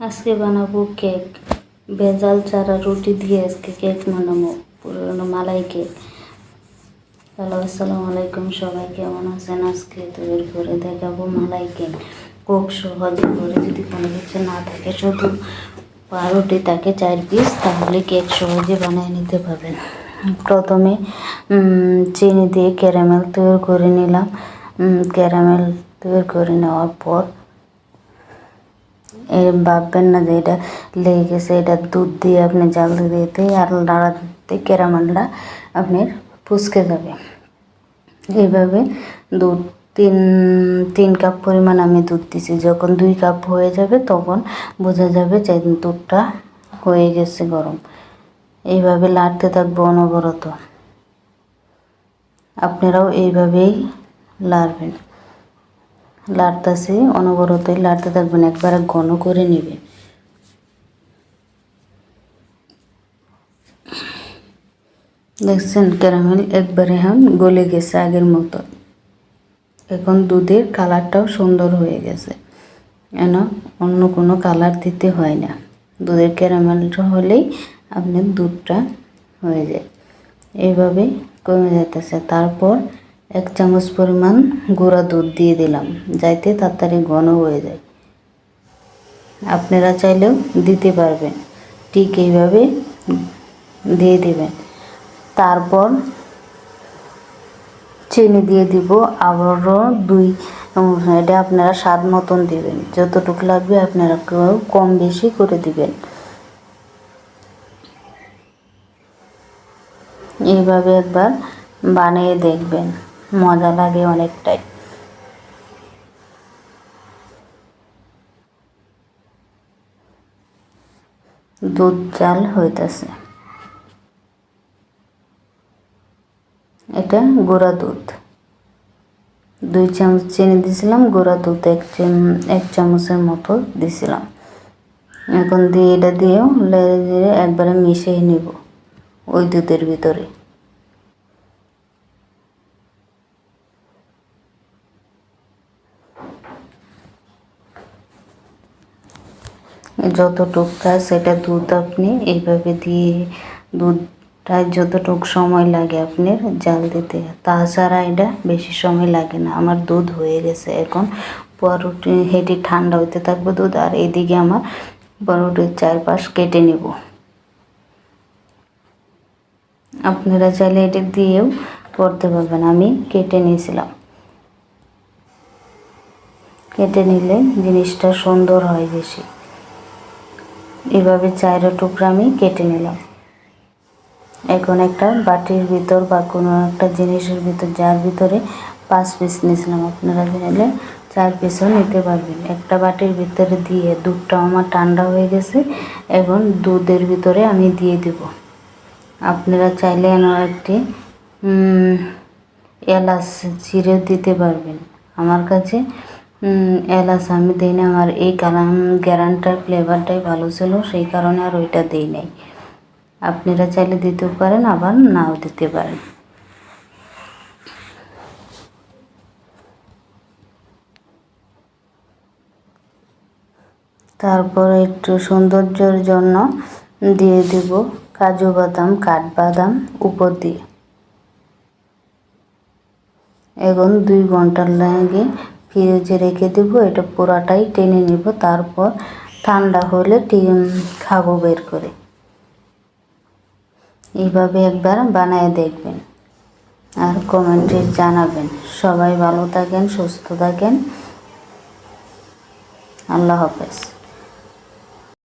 আজকে বানাবো কেক। ভেজাল চারা রুটি দিয়ে আজকে কেক বানাবো, পুরোনো মালাই কেক। হ্যালো, আসসালামু আলাইকুম। সবাই কেমন আছেন? আজকে তৈরি করে দেখাবো মালাই কেক। খুব সহজে করে যদি কোনো কিছু না থাকে, শুধু পাউরুটি থাকে চার পিস, তাহলে কেক সহজে বানিয়ে নিতে পারবেন। প্রথমে চিনি দিয়ে ক্যারামেল তৈরি করে নিলাম। ক্যারামেল তৈরি করে নেওয়ার পর এর ভাববেন না যে এটা লেগে গেছে এটা দুধ দিয়ে আপনি জাল দিতে আর নাড়া দিতে ক্যারামেলটা আপনার ফুসকে যাবে এইভাবে দুধ, তিন তিন কাপ পরিমাণ আমি দুধ দিছি। যখন দুই কাপ হয়ে যাবে তখন বোঝা যাবে যে দুধটা হয়ে গেছে গরম। এইভাবে লাড়তে থাকব অনবরত। আপনারাও এইভাবেই লাড়বেন। লাড়তেছি অনবরতই লাড়তে থাকবেন, একবারে ঘন করে নেবেন দেখছেন ক্যারামেল একবারে হাম গলে গেছে আগের মতো। এখন দুধের কালারটাও সুন্দর হয়ে গেছে। এন অন্য কোনো কালার দিতে হয় না। দুধের ক্যারামেলটা হলেই আপনার দুধটা হয়ে যায়। এইভাবে কমে যেতেছে তারপর এক চামচ পরিমাণ গুঁড়া দুধ দিয়ে দিলাম, যাইতে তাড়াতাড়ি ঘন হয়ে যায়। আপনারা চাইলেও দিতে পারবেন, ঠিক এইভাবে দিয়ে দেবেন। তারপর চিনি দিয়ে দিব, আবারও দুই এটা আপনারা স্বাদ মতন দেবেন। যতটুকু লাগবে আপনারা কম বেশি করে দিবেন। এইভাবে একবার বানিয়ে দেখবেন। মজা লাগে অনেকটাই। দুধ জাল হইতেছে। এটা গুঁড়া দুধ। দুই চামচ চিনি দিছিলাম, গুঁড়া দুধ এক এক চামচের মতো দিছিলাম। এখন দিয়ে এটা দিয়েও লেড়ে দিয়ে একবারে মিশিয়ে নিব ওই দুধের ভিতরে। যতটুক কাজ সেটা দুধ আপনি এইভাবে দিয়ে দুধটা যতটুক সময় লাগে আপনার জাল দিতে। তাছাড়া এটা বেশি সময় লাগে না। আমার দুধ হয়ে গেছে এখন। পরোটি হেঁটে ঠান্ডা হইতে থাকবে দুধ আর এদিকে আমার পরোটির চারপাশ কেটে নেব। আপনারা চাইলে এটা দিয়েও করতে পারবেন। আমি কেটে নিয়েছিলাম। কেটে নিলে জিনিসটা সুন্দর হয় বেশি। এভাবে চায়ের টুকরা আমি কেটে নিলাম। এখন একটা বাটির ভিতর বা কোনো একটা জিনিসের ভিতর, যার ভিতরে পাঁচ পিস নিয়েছিলাম। আপনারা নিলে চার পিসও নিতে পারবেন। একটা বাটির ভিতরে দিয়ে দুধটা আমার ঠান্ডা হয়ে গেছে, এখন দুধের ভিতরে আমি দিয়ে দেব। আপনারা চাইলে এন একটি এলাচ চিড়ে দিতে পারবেন। আমার কাছে এলাচ আমি দিই না আমার এই কালাম গ্যারান্টার ফ্লেভারটাই ভালো ছিল, সেই কারণে আর ওইটা দিই নাই। আপনারা চাইলে দিতেও পারেন, আবার নাও দিতে পারেন। তারপর একটু সৌন্দর্যের জন্য দিয়ে দিব কাজু বাদাম, কাঠবাদাম উপর দিয়ে এখন দুই ঘণ্টার লাগে ফ্রিজে রেখে দেব, এটা পুরাটাই টেনে নেব, তারপর ঠান্ডা হলে খাব বের করে। এইভাবে একবার বানায় দেখবেন আর কমেন্টে জানাবেন। সবাই ভালো থাকেন, সুস্থ থাকেন। আল্লাহ হাফেজ।